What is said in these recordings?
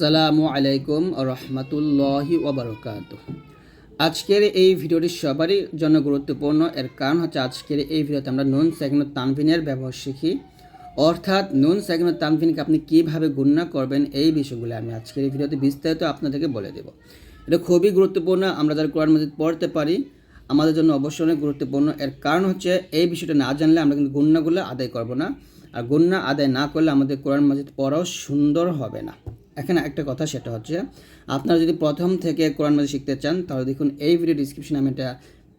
আসসালামু আলাইকুম রহমতুল্লাহি ওবরকাত আজকের এই ভিডিওটি সবারই জন্য গুরুত্বপূর্ণ। এর কারণ হচ্ছে আজকের এই ভিডিওতে আমরা নুন সেকেন্ড তানভিনের ব্যবহার শিখি। অর্থাৎ নুন সেকেন্ড তানভিনকে আপনি কীভাবে গুণনা করবেন এই বিষয়গুলো আমি আজকের এই ভিডিওতে বিস্তারিত আপনাদেরকে বলে দেব। এটা খুবই গুরুত্বপূর্ণ, আমরা যারা কোরআন মজিদ পড়তে পারি, আমাদের জন্য অবশ্যই অনেক গুরুত্বপূর্ণ। এর কারণ হচ্ছে এই বিষয়টা না জানলে আমরা কিন্তু গুণনাগুলো আদায় করব না। আর গুণনা আদায় না করলে আমাদের কোরআন মাজিদ পড়াও সুন্দর হবে না। এখানে একটা কথা সেটা হচ্ছে, আপনারা যদি প্রথম থেকে কোরআন মাজিদ শিখতে চান, তাহলে দেখুন এই ভিডিও ডিসক্রিপশনে আমি একটা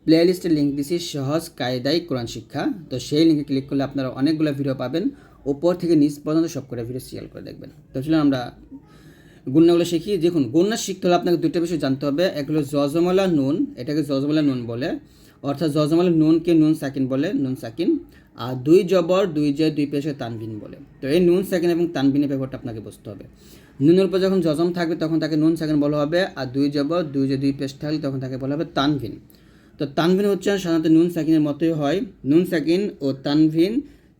প্লে লিস্টের লিঙ্ক দিছি সহজ কায়দাই কোরআন শিক্ষা। তো সেই লিঙ্কে ক্লিক করলে আপনারা অনেকগুলো ভিডিও পাবেন ওপর থেকে নিচ পর্যন্ত সব করে ভিডিও সিরিয়াল করে দেখবেন। তো চলুন আমরা গুণনাগুলো শিখি। দেখুন গুণনা শিখতে হলে আপনাকে দুটো বিষয় জানতে হবে। এক হলো জজমলা নুন, এটাকে জজমলা নুন বলে, অর্থাৎ জজমলা নুনকে নুন সাকিন বলে, নুন সাকিন। আর দুই জবর, দুই জয়, দুই পেশে তানবিন বলে। তো এই নুন সাকিন এবং তানবিনের ব্যাপারটা আপনাকে বুঝতে হবে। নুনের উপর যখন জজম থাকবে, তখন তাকে নুন সাকিন বলা হবে আর দুই জবর, দুই জয় দুই পেশ থাকলে তখন তাকে বলা হবে তানভিন। তো তানভিন উচ্চারণ সাধারণত নুন সাকিনের মতোই হয়। নুন সাকিন ও তানভিন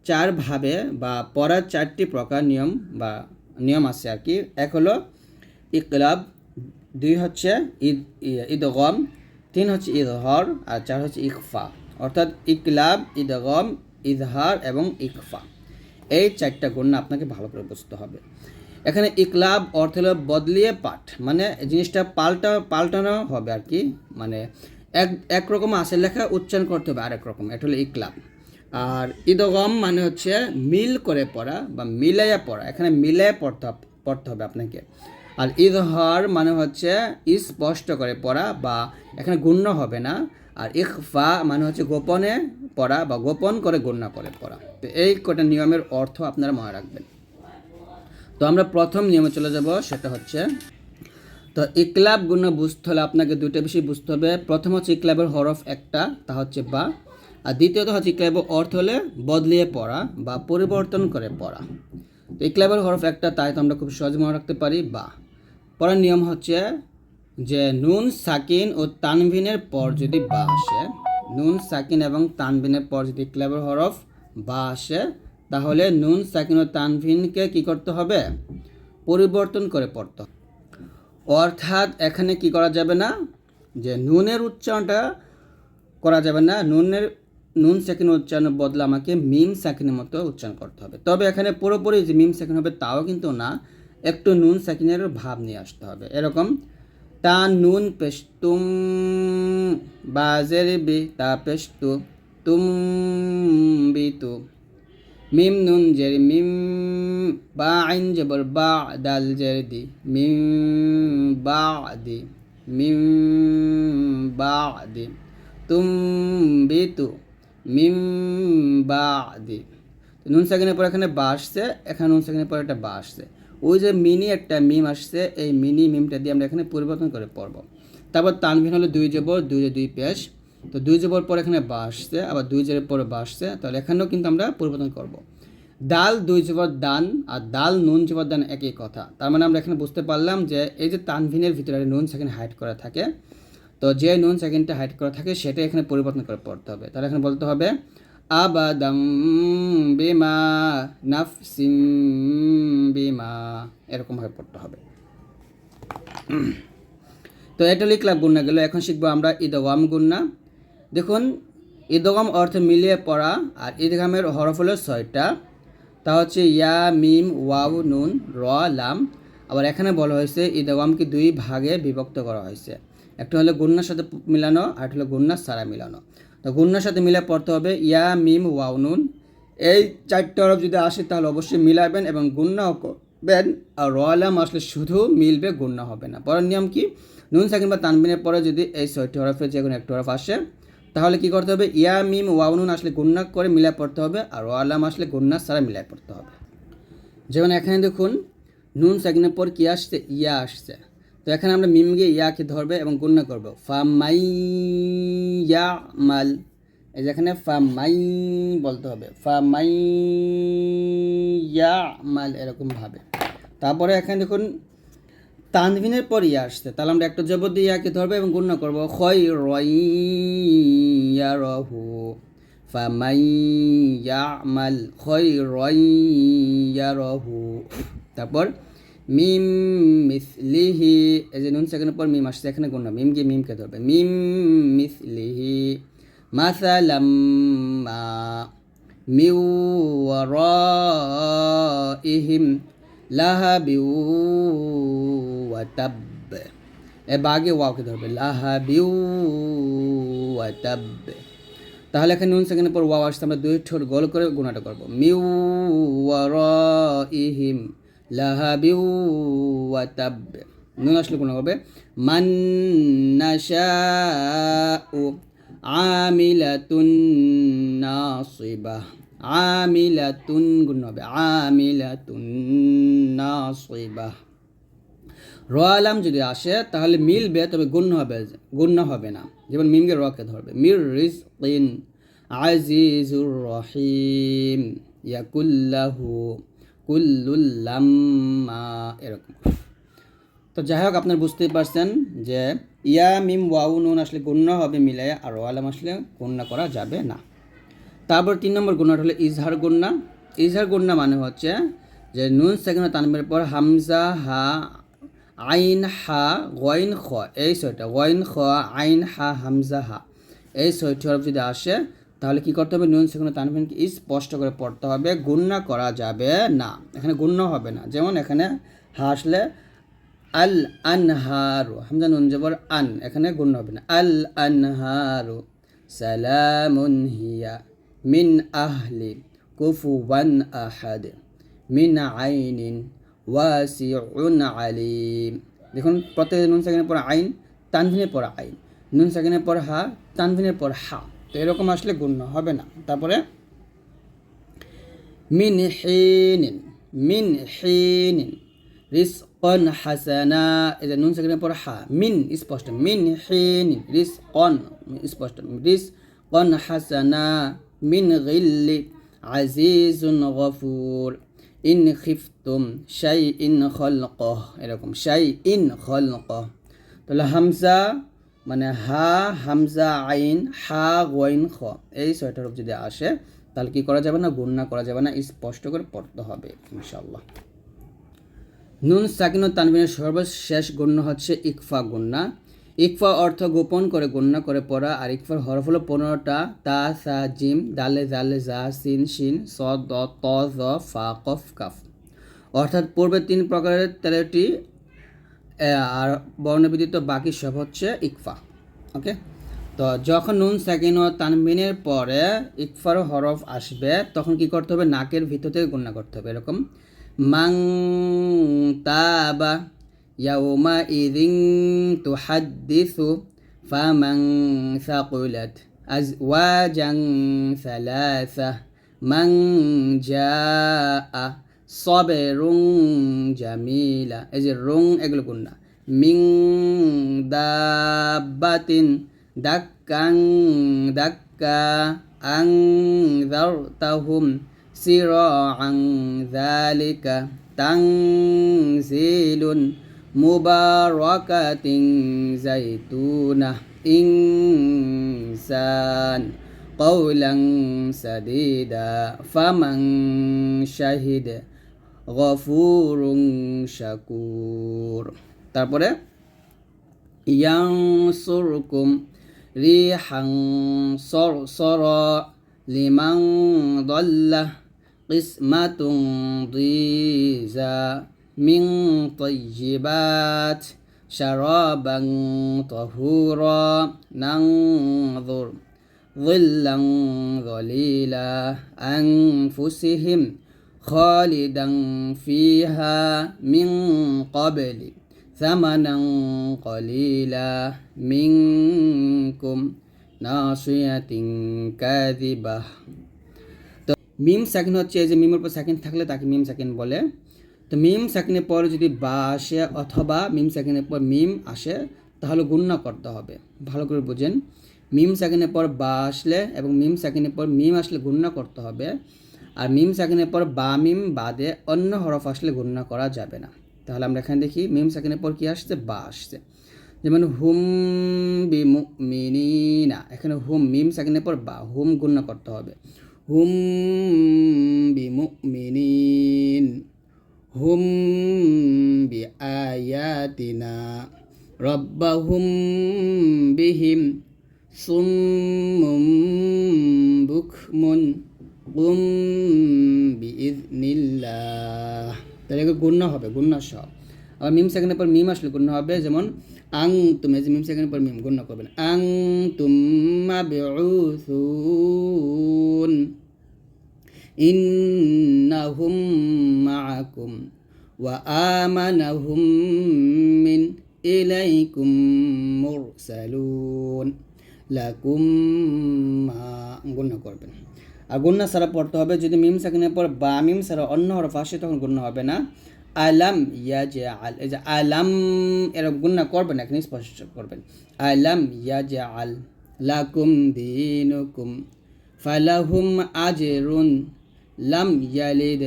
চার ভাবে বা পড়ার চারটি প্রকার নিয়ম বা নিয়ম আছে আর কি। এক হলো ইকলাব, দুই হচ্ছে ঈদ ঈদগম তিন হচ্ছে ইদহর আর চার হচ্ছে ইকফা। অর্থাৎ ইকলাব ঈদগম ইজহার এবং ইকফা। এই চারটা গুণ আপনাকে ভালো করে বুঝতে হবে। এখানে ইকলাব অর্থ হলো বদলিয়ে পাঠ। মানে জিনিসটা পাল্টা, পাল্টানো হবে আর কি। মানে এক একরকম আসে লেখা, উচ্চারণ করতে হবে আরেক রকম। এটা হলো ইকলাব। আর ঈদগম মানে হচ্ছে মিল করে পড়া বা মিলাইয়া পড়া। এখানে মিলাইয়া পড়তে পড়তে হবে আপনাকে। আর ইজহার মানে হচ্ছে স্পষ্ট করে পড়া বা এখানে গুণ্য হবে না। আর ইকফা মানে হচ্ছে গোপনে পড়া বা গোপন করে গণ্য করে পড়া। তো এই কটা নিয়মের অর্থ আপনারা মনে রাখবেন। তো আমরা প্রথম নিয়মে চলে যাব, সেটা হচ্ছে, তো ইকলাব গুণ বুঝতে হলে আপনাকে দুইটা বিষয় বুঝতে হবে। প্রথম হচ্ছে ইকলাবের হরফ একটা, তা হচ্ছে বা। আর দ্বিতীয়ত হচ্ছে ইকলাবের অর্থ হলে বদলিয়ে পড়া বা পরিবর্তন করে পড়া। তো ইকলাবের হরফ একটা, তাই তো আমরা খুব সহজে মনে রাখতে পারি, বা। পরের নিয়ম হচ্ছে যে নুন, সাকিন ও তানভিনের পর যদি বা আসে, নুন, সাকিন এবং তানভিনের পর যদি ইকলাবের হরফ বা আসে তাহলে নুন, সাকিন ও তানভিনকে কি করতে হবে? পরিবর্তন করে পড়তে অর্থাৎ এখানে কি করা যাবে না? যে নুনের উচ্চারণটা করা যাবে না। নুনের, নুন সেকেন্ড উচ্চারণের বদলে আমাকে মিম সেকেন্ডের মতো উচ্চারণ করতে হবে। তবে এখানে পুরোপুরি যে মিম সেকেন্ড হবে তাও কিন্তু না। একটু নুন সেকেন্ডের ভাব নিয়ে আসতে হবে। এরকম, তা নুন পেস্তুম বাজের বি তা পেস্তু তুম বি তু মিম নুন জের, মিম বা আইন জবর বা দাল জের দি। মিম বা দি, মিম বা দি। তুম বিতু, মিম বা দি। নুন সেকেন্ডের পর এখানে বা আসছে, এখানে নুন সেকেন্ডের পর একটা বা আসছে। ওই যে মিনি একটা মিম আসছে, এই মিনি মিমটা দিয়ে আমরা এখানে পরিবর্তন করে পড়ব। তারপর তানভিন হলো দুই জবর, দুই দুই পেশ। তো দুই জবর পর এখানে বা আসছে, আবার দুই জের পরে বা আসছে, তাহলে এখানেও কিন্তু আমরা পরিবর্তন করব। দাল দুই জবর দান আর দাল নুন জবর দান একই কথা। তার মানে আমরা এখানে বুঝতে পারলাম যে এই যে তানভিনের ভিতরে নুন সেকেন্ড হাইড করা থাকে, তো যে নুন সেকেন্ডটা হাইড করা থাকে সেটা এখানে পরিবর্তন করে পড়তে হবে। তাহলে এখানে বলতে হবে, আবাদাম বিমা নাফসিম বিমা এরকমভাবে পড়তে হবে। তো এটা লিখলাম গুন্না গেল এখন শিখব আমরা ঈদগাম গুন্না দেখুন, ঈদগাম অর্থ মিলিয়ে পড়া আর ঈদগামের হরফ হলো ছয়টা। তা হচ্ছে ইয়া, মিম, ওয়াও, নুন, র, লাম। আবার এখানে বলা হয়েছে ঈদগামকে দুই ভাগে বিভক্ত করা হয়েছে। একটা হলো গুন্নার সাথে মিলানো, আর একটা হলো গুন্নার সারা মিলানো। তো গুন্নার সাথে মিলে পড়তে হবে ইয়া, মিম, ওয়াও, নুন। এই চারটে হরফ যদি আসে তাহলে অবশ্যই মিলাবেন এবং গুন্নাও করবেন আর রয়ালাম আসলে শুধু মিলবে, গুন্না হবে না। পরের নিয়ম কি? নুন সাকিন বা তানবিনের পরে যদি এই ছয়টি হরফে যে কোনো একটা হরফ আসে তাহলে কি করতে হবে? ইয়া, মিম, ওয়াও, নুন আসলে গুন্না করে মিলায় পড়তে হবে আর রয়ালাম আসলে গুন্না সারা মিলায় পড়তে হবে। যেমন এখানে দেখুন, নুন সাকিনের পর কি আসছে? ইয়া আসছে। তো এখানে আমরা মিম গিয়ে ইয়াকে ধরবে এবং গুণ্য করব। ফা মাই ইয়া মাল এই যেখানে ফা মাই বলতে হবে। ফা মাই ইয়া মাল এরকমভাবে তারপরে এখানে দেখুন তানভিনের পর ইয়া আসছে। তাহলে আমরা একটা জবর দিয়ে ইয়াকে ধরবো এবং গুণ্য করব। খয় রয় ইয়া রহু ফামাই ইয়ামাল খয়রান ইয়ারাহু তারপর মিম মিসলিহি, এই যে নুন সেকেন্ডের পর মিম আসছে, এখানে গুণ মিম গিয়ে মিমকে ধরবে। মিম মিসলিহি মাসালাম মা মিউ ওয়ারাইহিম লাহাবিউ ওয়া তাব এ বাগে ওয়াওকে ধরবে লাহাবিউ তাহলে এখানে নুন সেকেন্ডের পর ওয়াও আসছে, আমরা দুই ঠোঁট গোল করে গুণাটা করব। মিউ ওয়ারাইহিম লাহাবিউ ওয়া তাব নুন আসলে গুণ করবে মান্নাশাউ আমিলাতুন নাসিবাহ আমিলাতুন, গুণ হবে আমিলাতুন নাসিবাহ র আলাম যদি আসে, তাহলে মিলবে, তবে গুণ হবে গুণ্য হবে না। যেমন মিমকে রকে ধরবে, মির রিজ ইন আজিজুর রহিম, ইয়াকুল্লাহু কুল্লুল্লাম্মা এরকম। তো যাই হোক, আপনারা বুঝতেই পারছেন যে, ইয়া, মিম ওয়াউ নুন আসলে গুণ্য হবে মিলাইয়া আর র আলাম আসলে গুণ্য করা যাবে না। তারপর তিন নম্বর গুণাটা হলো ইজহার গুন্না ইজহার গুন্না মানে হচ্ছে যে নুন সেকেন্ড তানবের পর হামজা, হা, আইন, হা গইন খ। এই ছয়টা গইন খ, আইন, হা, হামজা, হা। এই ছয়টি হরফ যদি আসে, তাহলে কি করতে হবে? নুন সেখানে তানবিনকে স্পষ্ট করে পড়তে হবে গুন্না করা যাবে না। এখানে গুণ্য হবে না। যেমন এখানে হা আসলে আল আনহারু, হামজা নুন জবর আন, এখানে গুণ্য হবে না। আল আনহারু সালামুন হিয়া। মিন আহলি কুফুওয়ান আহাদ, মিন আইনিন ওয়াসিউন আলিম। দেখুন প্রত্যেক নুন সেকেন্ডের পর আইন তানভিনের পর আইন। নুন সেকেন্ডের পর হা তানভিনের পর হা। তো এরকম আসলে গুণ্য হবে না। তারপরে, মিন হিনিন মিন হিনিন, রিসকন হাসানা। যে নুন সেকেন্ডের পর হা, মিন স্পষ্ট, মিন হিনিন, রিসকন স্পষ্ট, রিসকন হাসানা। গিল্লি আজিজুন গফুর। ইন খিফতুম শাই ইন খলকহ। এরকম ইন খলকহ। তাহলে হামজা মানে হা, হামজা আইন, হা গোয়াইন খ। এই ছয়টা রূপ যদি আসে, তাহলে কি করা যাবে না? গুণনা করা যাবে না। স্পষ্ট করে পড়তে হবে ইনশাল্লাহ নুন, সাকিন ও তানবিনের সর্বশেষ গণ্য হচ্ছে ইকফা গুন্না ইকফা অর্থ গোপন করে গণ্য করে পড়া, আর ইকফার হরফ হলো পনেরোটা, তা, সা, জিম, দালে, জালে, জা, সিন, শিন, স, দ, ত, জ, ফা, কফ, কাফ। অর্থাৎ পূর্বে তিন প্রকারের তেরোটি আর বর্ণবিদিত বাকি সব হচ্ছে ইকফা, ওকে? তো যখন নুন, সাকিন ও তানবিনের পরে ইকফার হরফ আসবে, তখন কি করতে হবে? নাকের ভিতর থেকে গণ্য করতে হবে, এরকম। মাং তাবা يومئذ تحدث فمن ثقلت أزواجا ثلاثة من جاء صبر جميلة إذا رون এগুলো কোনটা মিং দাব্বাতিন দাক্কাং দাক্কা أنذرتهم سراعا ذلك تنزيل মুবারকাতিং জাইতুনা ইনসান قولا سديدا فمن شهد غفور শাকুর তারপরে ইয়ানসুরকুম রিহাং সরসরা লিমান দল্লা কিসমাতুন দিজা من طيبات شرابا طهورا ننظر ظلا ظليلا أنفسهم خالدا فيها من قبل ثمنا قليلا منكم ناصية كاذبة মিম সাকিন হচ্ছে এই যে মিমের উপর সাকিন থাকলে তাকে মিম সাকিন বলে তো মিম সাকিনের পর যদি বা আসে অথবা মিম সাকিনের পর মিম আসে, তাহলে গুণনা করতে হবে। ভালো করে বুঝেন। মিম সাকিনের পর বা আসলে এবং মিম সাকিনের পর মিম আসলে গুণনা করতে হবে। আর মিম সাকিনের পর বা মিম বাদে অন্য হরফ আসলে গুণনা করা যাবে না। তাহলে আমরা এখানে দেখি মিম সাকিনের পর কি আসছে? বা আসছে। যেমন হুম বি মিনা এখানে হুম, মিম সাকিনের পর বা, হুম গুণনা করতে হবে। হুম বি মিনিন হুম বিআয়াতিনা রব্বাহুম বিহিম সুম্মুম বুকমুন কুম বিইذনিল্লাহ তাহলে এগুলো গুণ্য হবে গুণ্য সহ আবার মিম সেকেন্ডের পর মিম আসলে গুণ্য হবে, যেমন আং তুমি যে মিম সেকেন্ডের পর মিম গুণ্য করবেন। আং তুম্মা বিউসুন মাআকুম ওয়া আমানাহুম মিন ইলাইকুম মুরসালুন লাকুম মা গুণ্য করবেন। আর গুণ্য সারা পড়তে হবে, যদি মিম সাকিনের পর বা মিম সারা অন্য হরফ আসে, তখন গুণ্য হবে না। আলাম ইয়া যে আল এই যে আলাম এরকম গুণ্য করবেন এখানে স্পষ্ট করবেন। আলাম ইয়া যে আল লাকুম দিনুকুম, ফালাহুম আজরুন। লাম ইয়ালিদ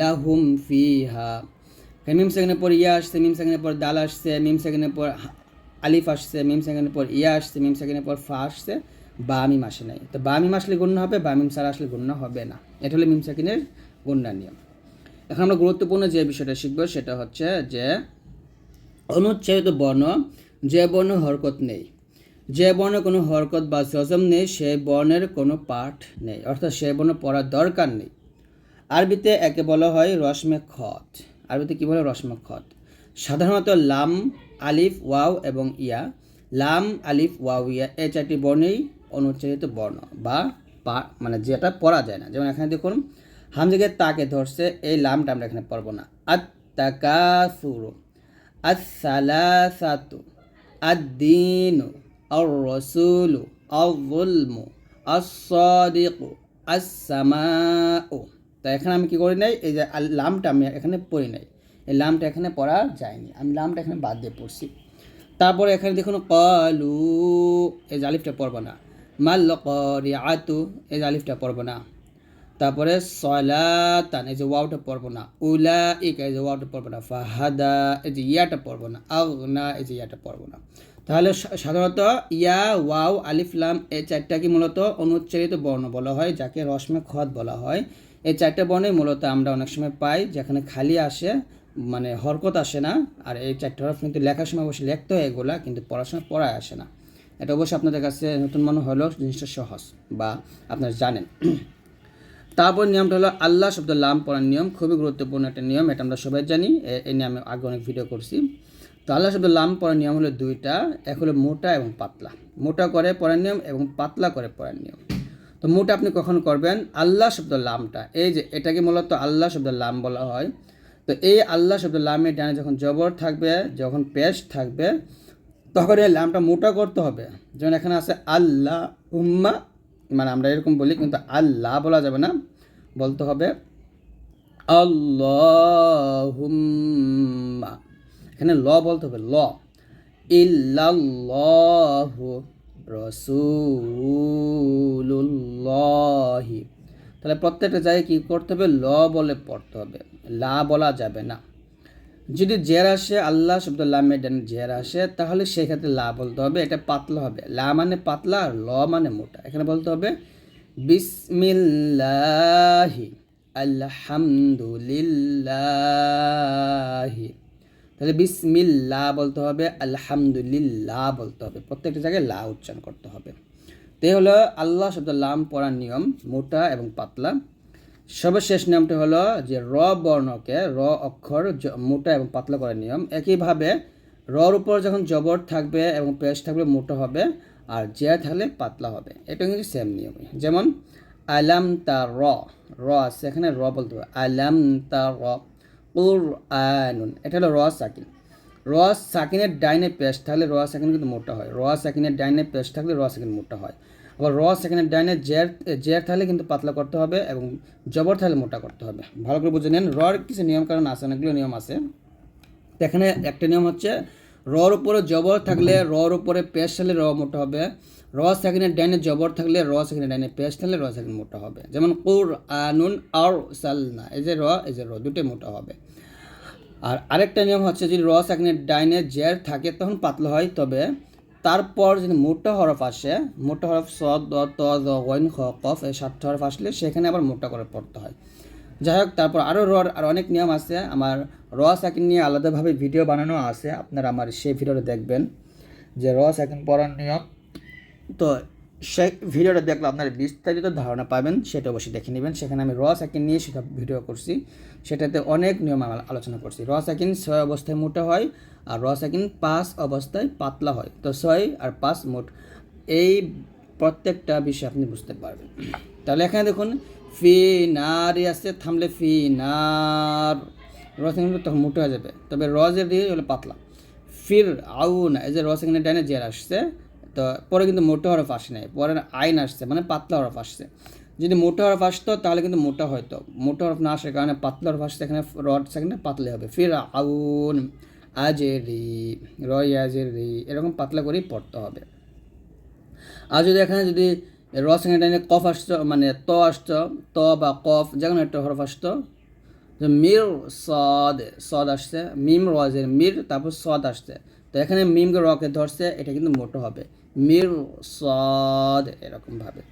লাহুম ফিহা মিম সেকেন্ডের পর ইয়া আসছে মিম সেকেন্ডের পর দাল আসছে মিম সেকেন্ডের পর আলিফ আসছে মিম সেকেন্ডের পর ইয়া আসছে মিম সেকেন্ডের পর ফা আসছে বা মিম আসে নাই তো বা মিম আসলে গণ্য হবে বা মিম সারা আসলে গণ্য হবে না এটা হলো মিম সেকেন্ডের গণ্যার নিয়ম এখন আমরা গুরুত্বপূর্ণ যে বিষয়টা শিখব, সেটা হচ্ছে যে অনুচ্ছেদিত বর্ণ, যে বর্ণ হরকত নেই। যে বর্ণে কোনো হরকত বা জজম নেই, সে বর্ণের কোনো পাঠ নেই। অর্থাৎ সে বর্ণ পড়ার দরকার নেই। আরবিতে একে বলা হয় রসমে খত। আরবিতে কী বলে? রসমে খত। সাধারণত লাম, আলিফ, ওয়াও এবং ইয়া। লাম, আলিফ, ওয়াও, ইয়া এই চারটি বর্ণেই অনুচ্চারিত বর্ণ বা পা মানে যেটা পড়া যায় না। যেমন এখানে দেখুন, হামজাকে তাকে ধরছে, এই লামটা আমরা এখানে পড়ব না। আত্তাকাসুরু আসালাসাতু আদ্দিনু আর রসুলু আসসামাউ। তা এখানে আমি কি করি নাই? এই যে লামটা আমি এখানে পড়ি নাই। এই লামটা এখানে পড়া যায়নি। আমি লামটা এখানে বাদ দিয়ে পড়ছি। তারপরে এখানে দেখুন, কলু, এই জালিফটা পড়ব না। মাল আতু এই যে আলিফটা পড়ব না। তারপরে সলাতান, এই যে ওয়াওটা পড়ব না। উলা ইক এই যে ওয়াওটা পড়ব না। ফাহাদা, এই যে ইয়াটা পড়ব না। আগনা, এই যে ইয়াটা পড়ব না। তাহলে সাধারণত ইয়া, ওয়াও আলিফলাম এই চারটাকে মূলত অনুচ্চারিত বর্ণ বলা হয়, যাকে রসমে খত বলা হয়। এই চারটা বর্ণই মূলত আমরা অনেক সময় পাই যেখানে খালি আসে মানে হরকত আসে না। আর এই চারটা হরফ কিন্তু লেখার সময় অবশ্যই লিখতে হয় এগুলা, কিন্তু পড়াশোনা পড়ায় আসে না। এটা অবশ্যই আপনাদের কাছে নতুন মনে হলেও জিনিসটা সহজ বা আপনারা জানেন। তারপর নিয়মটা হলো আল্লাহ শব্দ লাম পড়ার নিয়ম, খুবই গুরুত্বপূর্ণ একটা নিয়ম, এটা আমরা সবাই জানি। এই নিয়ে আমি আগে অনেক ভিডিও করছি। তো আল্লাহ শব্দ লাম পড়ার নিয়ম হলো দুইটা, এক হলো মোটা এবং পাতলা। মোটা করে পড়ার নিয়ম এবং পাতলা করে পড়ার নিয়ম। তো মোটা আপনি কখন করবেন? আল্লাহ শব্দ লামটা। এই যে, এটাকে মূলত আল্লাহ শব্দ লাম বলা হয়। তো এই আল্লাহ শব্দ লামের ডানে যখন জবর থাকবে, যখন পেশ থাকবে, তখন এই লামটা মোটা করতে হবে। যেমন এখানে আছে আল্লাহ উম্মা মানে আমরা এরকম বলি, কিন্তু আল্লাহ বলা যাবে না, বলতে হবে আল্লাহুম্মা। এখানে ল বলতে হবে, ল। ইল্লাল্লাহু রসুলুল্লাহি। তাহলে প্রত্যেকটা জায়গায় কী করতে হবে? ল বলে পড়তে হবে। লা বলা যাবে না। যদি জের আসে, আল্লাহ শব্দ লামে ডান জের আসে, তাহলে সেক্ষেত্রে লা বলতে হবে। এটা পাতলা হবে। লা মানে পাতলা আর ল মানে মোটা। এখানে বলতে হবে, বিসমিল্লাহি, আলহামদুলিল্লাহি। তাহলে বিসমিল্লাহ বলতে হবে, আলহামদুলিল্লাহ বলতে হবে। প্রত্যেকটা জায়গায় লা উচ্চারণ করতে হবে। তো হলো আল্লাহ শব্দ লাম পড়ার নিয়ম, মোটা এবং পাতলা। সর্বশেষ নিয়মটি হলো যে র বর্ণকে, র অক্ষর মোটা এবং পাতলা করার নিয়ম। একইভাবে রর উপর যখন জবর থাকবে এবং পেশ থাকবে, মোটা হবে, আর জেয়া থাকলে পাতলা হবে। এটা কিন্তু সেম নিয়ম যেমন, আলাম তা র র আছে এখানে, র বলতে হবে, আলাম তা র। উর আনুন এটা হলো র সাকিন। র সাকিনের ডাইনে পেশ থাকলে র সাকিন কিন্তু মোটা হয়। র সাকিনের ডাইনে পেশ থাকলে র সাকিন মোটা হয়। আবার র সেকেন্ডের ডাইনে জের জের থাকলে কিন্তু পাতলা করতে হবে এবং জবর থাকলে মোটা করতে হবে। ভালো করে বুঝে নেন। রর কিছু নিয়ম কারণ আছে, অনেকগুলো নিয়ম আছে। এখানে একটা নিয়ম হচ্ছে, রর উপরে জবর থাকলে রর উপরে পেশ থাকলে র মোটা হবে। র সেকেন্ডের ডাইনে জবর থাকলে র সেকেন্ডের ডাইনে পেশ থাকলে র সেকেন্ড মোটা হবে। যেমন কুর আনুন আর সালনা এই যে র, এই যে র, দুটোই মোটা হবে। আর আরেকটা নিয়ম হচ্ছে যদি র সেকেন্ডের ডাইনে জের থাকে তখন পাতলা হয়, তবে তারপর যদি মোটা হরফ আসে, মোটা হরফ স, দ, ত, জ ওয়াইন খ, কফ, এই সাতটা হরফ আসলে সেখানে আবার মোটা করে পড়তে হয়। যাই হোক, তারপর আরও র আর অনেক নিয়ম আছে। আমার র সাকিন নিয়ে আলাদাভাবে ভিডিও বানানো আছে, আপনারা আমার সেই ভিডিওটা দেখবেন যে র সাকিন পড়ার নিয়ম। তো সেই ভিডিওটা দেখলে আপনারা বিস্তারিত ধারণা পাবেন, সেটা অবশ্যই দেখে নেবেন। সেখানে আমি র সাকিন নিয়ে সেটা ভিডিও করছি। সেটাতে অনেক নিয়ম আলোচনা করছি। র সাকিন ছয় অবস্থায় মোটা হয় আর র সাকিন পাঁচ অবস্থায় পাতলা হয়। তো ছয় আর পাঁচ মোট। এই প্রত্যেকটা বিষয় আপনি বুঝতে পারবেন। তাহলে এখানে দেখুন ফি নারি আছে, থামলে ফি নার র সাকিন তখন মোটা হয়ে যাবে। তবে রজের দিয়ে হলো পাতলা। ফির আউন এই যে রস এখানে ডাইনে জের আসছে তো পরে কিন্তু মোটা হরফ আসে নাই। পরে আইন আসছে মানে পাতলা হরফ আসছে। যদি মোটা হরফ আসতো, তাহলে কিন্তু মোটা হয়তো। মোটা হরফ না আসার কারণে পাতলা হরফ আসছে এখানে রড সেখানে পাতলে হবে। ফির আউন আজে রি রয় আজের রি এরকম পাতলা করেই পড়তে হবে। আর যদি এখানে যদি রস এখানে কফ আসতো মানে ত আসতো, ত বা কফ, যে কোনো একটা হরফ আসতো মির, সদ সদ আসছে, মিম রজের মির, তারপর সদ আসছে। তো এখানে মিমকে রকে ধরছে, এটা কিন্তু মোটো হবে। মির সদ এরকমভাবে।